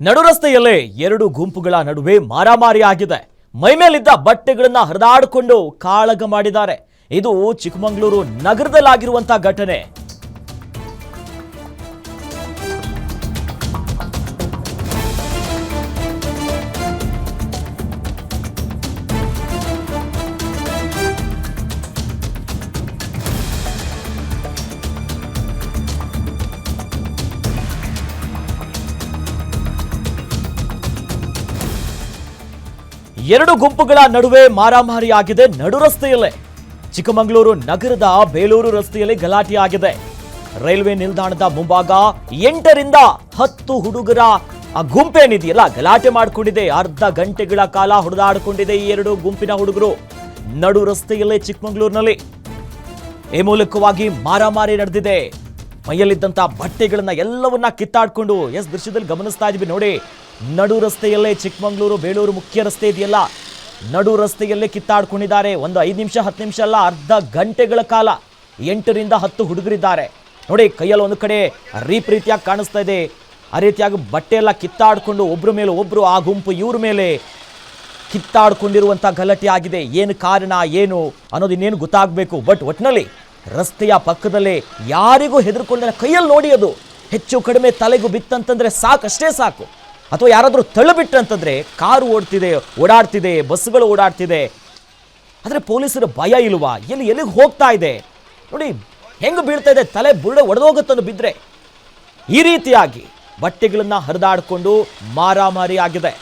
ನಡು ರಸ್ತೆಯಲ್ಲೇ ಎರಡು ಗುಂಪುಗಳ ನಡುವೆ ಮಾರಾಮಾರಿ ಆಗಿದೆ ಮೈಮೇಲಿದ್ದ ಬಟ್ಟೆಗಳನ್ನ ಹರಿದಾಡಿಕೊಂಡು ಕಾಳಗ ಮಾಡಿದ್ದಾರೆ. ಇದು ಚಿಕ್ಕಮಗಳೂರು ನಗರದಲ್ಲಾಗಿರುವಂತಹ ಘಟನೆ. ಎರಡು ಗುಂಪುಗಳ ನಡುವೆ ಮಾರಾಮಾರಿಯಾಗಿದೆ ನಡು ರಸ್ತೆಯಲ್ಲೇ. ಚಿಕ್ಕಮಗಳೂರು ನಗರದ ಬೇಲೂರು ರಸ್ತೆಯಲ್ಲಿ ಗಲಾಟೆಯಾಗಿದೆ. ರೈಲ್ವೆ ನಿಲ್ದಾಣದ ಮುಂಭಾಗ ಎಂಟರಿಂದ ಹತ್ತು ಹುಡುಗರ ಆ ಗುಂಪೇನಿದೆಯಲ್ಲ ಗಲಾಟೆ ಮಾಡಿಕೊಂಡಿದೆ. ಅರ್ಧ ಗಂಟೆಗಳ ಕಾಲ ಹೊಡೆದಾಡಿಕೊಂಡಿದೆ ಈ ಎರಡು ಗುಂಪಿನ ಹುಡುಗರು. ನಡು ರಸ್ತೆಯಲ್ಲೇ ಚಿಕ್ಕಮಗಳೂರಿನಲ್ಲಿ. ಈ ಮೂಲಕವಾಗಿ ಮಾರಾಮಾರಿ ನಡೆದಿದೆ. ಮೈಯಲ್ಲಿದ್ದಂತ ಬಟ್ಟೆಗಳನ್ನ ಎಲ್ಲವನ್ನ ಕಿತ್ತಾಡ್ಕೊಂಡು ಎಸ್, ದೃಶ್ಯದಲ್ಲಿ ಗಮನಿಸ್ತಾ ಇದ್ವಿ ನೋಡಿ. ನಡು ರಸ್ತೆಯಲ್ಲೇ ಚಿಕ್ಕಮಗಳೂರು ಬೇಲೂರು ಮುಖ್ಯ ರಸ್ತೆ ಇದೆಯಲ್ಲ. ನಡು ರಸ್ತೆಯಲ್ಲೇ ಕಿತ್ತಾಡ್ಕೊಂಡಿದ್ದಾರೆ. ಒಂದು ಐದು ನಿಮಿಷ, ಹತ್ತು ನಿಮಿಷ ಅಲ್ಲ, ಅರ್ಧ ಗಂಟೆಗಳ ಕಾಲ ಎಂಟರಿಂದ ಹತ್ತು ಹುಡುಗರಿದ್ದಾರೆ. ನೋಡಿ, ಕೈಯಲ್ಲಿ ಒಂದು ಕಡೆ ರೀಪ್ ರೀತಿಯಾಗಿ ಕಾಣಿಸ್ತಾ ಇದೆ. ಆ ರೀತಿಯಾಗಿ ಬಟ್ಟೆ ಎಲ್ಲ ಕಿತ್ತಾಡ್ಕೊಂಡು ಒಬ್ರ ಮೇಲೆ ಒಬ್ರು, ಆ ಗುಂಪು ಇವ್ರ ಮೇಲೆ ಕಿತ್ತಾಡ್ಕೊಂಡಿರುವಂಥ ಗಲಾಟೆ ಆಗಿದೆ. ಏನು ಕಾರಣ, ಏನು ಅನ್ನೋದು ಇನ್ನೇನು ಗೊತ್ತಾಗಬೇಕು. ಬಟ್ ಒಟ್ಟಿನಲ್ಲಿ ರಸ್ತೆಯ ಪಕ್ಕದಲ್ಲೇ ಯಾರಿಗೂ ಹೆದರ್ಕೊಂಡ ಕೈಯಲ್ಲಿ ನೋಡಿ ಅದು. ಹೆಚ್ಚು ಕಡಿಮೆ ತಲೆಗೂ ಬಿತ್ತಂತಂದ್ರೆ ಸಾಕಷ್ಟೇ ಸಾಕು. ಅಥವಾ ಯಾರಾದರೂ ತಳ್ಳಿಬಿಟ್ಟಂತಂದ್ರೆ ಕಾರು ಓಡ್ತಿದೆ, ಓಡಾಡ್ತಿದೆ ಬಸ್ಗಳು ಓಡಾಡ್ತಿದೆ. ಆದರೆ ಪೊಲೀಸರ ಭಯ ಇಲ್ವಾ? ಎಲ್ಲಿ ಎಲ್ಲಿಗೆ ಹೋಗ್ತಾ ಇದೆ? ನೋಡಿ, ಹೆಂಗೆ ಬೀಳ್ತಾ ಇದೆ? ತಲೆ ಬುರುಡೆ ಒಡೆದೋಗುತ್ತನ್ನು ಬಿದ್ದರೆ ಈ ರೀತಿಯಾಗಿ ಬಟ್ಟೆಗಳನ್ನು ಹರಿದಾಡಿಕೊಂಡು ಮಾರಾಮಾರಿ ಆಗಿದೆ.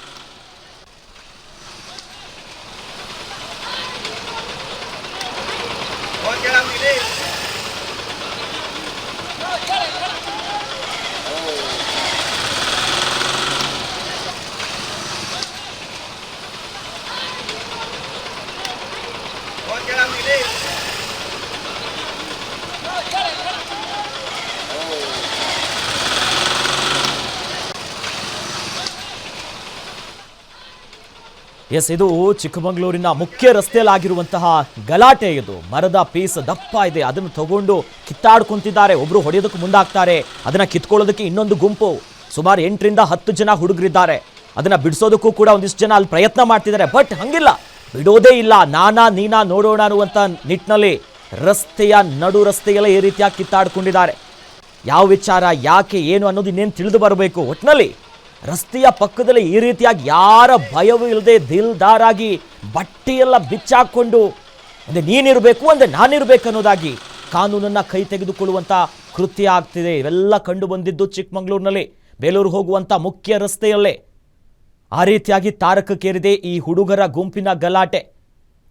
ಎಸ್, ಇದು ಚಿಕ್ಕಮಗಳೂರಿನ ಮುಖ್ಯ ರಸ್ತೆಯಲ್ಲಾಗಿರುವಂತಹ ಗಲಾಟೆ ಇದು. ಮರದ ಪೀಸ್ ದಪ್ಪ ಇದೆ. ಅದನ್ನು ತಗೊಂಡು ಕಿತ್ತಾಡ್ಕೊಂತಿದ್ದಾರೆ. ಒಬ್ರು ಹೊಡೆಯೋದಕ್ಕೆ ಮುಂದಾಗ್ತಾರೆ. ಅದನ್ನ ಕಿತ್ಕೊಳ್ಳೋದಕ್ಕೆ ಇನ್ನೊಂದು ಗುಂಪು. ಸುಮಾರು ಎಂಟರಿಂದ ಹತ್ತು ಜನ ಹುಡುಗರಿದ್ದಾರೆ. ಅದನ್ನ ಬಿಡಿಸೋದಕ್ಕೂ ಕೂಡ ಒಂದಿಷ್ಟು ಜನ ಅಲ್ಲಿ ಪ್ರಯತ್ನ ಮಾಡ್ತಿದ್ದಾರೆ. ಬಟ್ ಹಂಗಿಲ್ಲ. ಬಿಡೋದೇ ಇಲ್ಲ. ನಾನಾ ನೀನಾ ನೋಡೋಣ ಅನ್ನುವಂಥ ನಿಟ್ಟಿನಲ್ಲಿ ರಸ್ತೆಯ ನಡು ರಸ್ತೆಯಲ್ಲೇ ಈ ರೀತಿಯಾಗಿ ಕಿತ್ತಾಡ್ಕೊಂಡಿದ್ದಾರೆ. ಯಾವ ವಿಚಾರ, ಯಾಕೆ, ಏನು ಅನ್ನೋದು ಇನ್ನೇನು ತಿಳಿದು ಬರಬೇಕು. ಒಟ್ಟಿನಲ್ಲಿ ರಸ್ತೆಯ ಪಕ್ಕದಲ್ಲಿ ಈ ರೀತಿಯಾಗಿ ಯಾರ ಭಯವೂ ಇಲ್ಲದೆ ದಿಲ್ದಾರಾಗಿ ಬಟ್ಟೆಯೆಲ್ಲ ಬಿಚ್ಚಾಕೊಂಡು ಅಂದರೆ ನೀನಿರಬೇಕು ಅಂದರೆ ನಾನಿರಬೇಕು ಅನ್ನೋದಾಗಿ ಕಾನೂನನ್ನು ಕೈ ತೆಗೆದುಕೊಳ್ಳುವಂಥ ಕೃತ್ಯ ಆಗ್ತಿದೆ. ಇವೆಲ್ಲ ಕಂಡು ಬಂದಿದ್ದು ಚಿಕ್ಕಮಗಳೂರಿನಲ್ಲಿ. ಬೇಲೂರು ಹೋಗುವಂಥ ಮುಖ್ಯ ರಸ್ತೆಯಲ್ಲೇ. ಆ ರೀತಿಯಾಗಿ ತಾರಕಕ್ಕೇರಿದೆ ಈ ಹುಡುಗರ ಗುಂಪಿನ ಗಲಾಟೆ.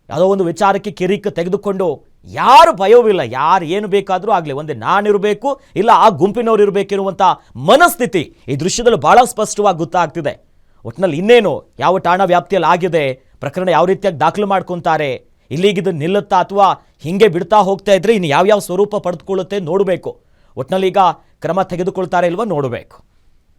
ಯಾವುದೋ ಒಂದು ವಿಚಾರಕ್ಕೆ ಕಿರಿಕ್ ತೆಗೆದುಕೊಂಡು ಯಾರು ಭಯವಿಲ್ಲ, ಯಾರು ಏನು ಬೇಕಾದರೂ ಆಗಲಿ, ಒಂದೇ ನಾನಿರಬೇಕು, ಇಲ್ಲ ಆ ಗುಂಪಿನವ್ರು ಇರಬೇಕಿರುವಂಥ ಮನಸ್ಥಿತಿ ಈ ದೃಶ್ಯದಲ್ಲಿ ಭಾಳ ಸ್ಪಷ್ಟವಾಗಿ ಗೊತ್ತಾಗ್ತಿದೆ. ಒಟ್ಟಿನಲ್ಲಿ ಇನ್ನೇನು, ಯಾವ ಠಾಣಾ ವ್ಯಾಪ್ತಿಯಲ್ಲಿ ಆಗಿದೆ, ಪ್ರಕರಣ ಯಾವ ರೀತಿಯಾಗಿ ದಾಖಲು ಮಾಡ್ಕೊತಾರೆ ಇಲ್ಲಿಗಿದು ನಿಲ್ಲುತ್ತಾ ಅಥವಾ ಹಿಂಗೆ ಬಿಡ್ತಾ ಹೋಗ್ತಾ ಇದ್ರೆ ಇನ್ನು ಯಾವ್ಯಾವ ಸ್ವರೂಪ ಪಡೆದುಕೊಳ್ಳುತ್ತೆ ನೋಡಬೇಕು. ಒಟ್ಟಿನಲ್ಲಿ ಈಗ ಕ್ರಮ ತೆಗೆದುಕೊಳ್ತಾರೆ ಇಲ್ವಾ ನೋಡಬೇಕು.